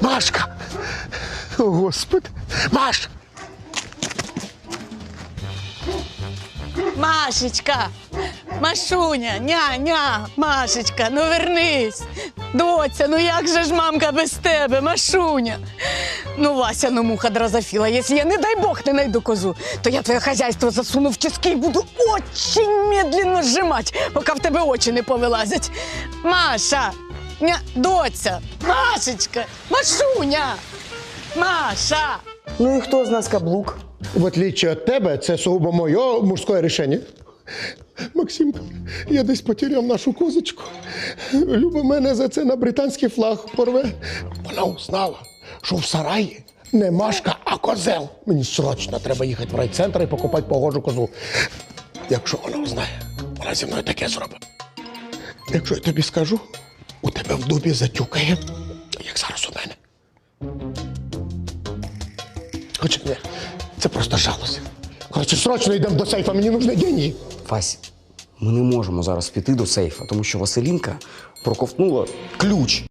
Машка! О, Господи! Маш! Машечка, Машуня, ня-ня, Машечка, ну вернись. Доця, ну як же ж мамка без тебе, Машуня? Ну, Вася, ну муха дрозофіла, якщо я, не дай Бог, не найду козу, то я твоє хазяйство засуну в тиски і буду очень медленно сжимать, поки в тебе очі не повилазять. Маша, ня, доця, Машечка, Машуня, Маша. Ну і хто з нас каблук? В отличие от тебе, це сугубо моє мужське рішення. Максимка, я десь потеряв нашу козочку. Люба мене за це на британський флаг порве. Вона узнала, що в сараї не Машка, а козел. Мені срочно треба їхати в райцентр і покупати погожу козу. Якщо вона узнає, вона зі мною таке зробить. Якщо я тобі скажу, у тебе в дубі затюкає, як зараз у мене. Хоча ні, це просто жалость. Коротше, срочно йдемо до сейфа, мені нужні деньги. Вась, ми не можемо зараз піти до сейфа, тому що Василінка проковтнула ключ.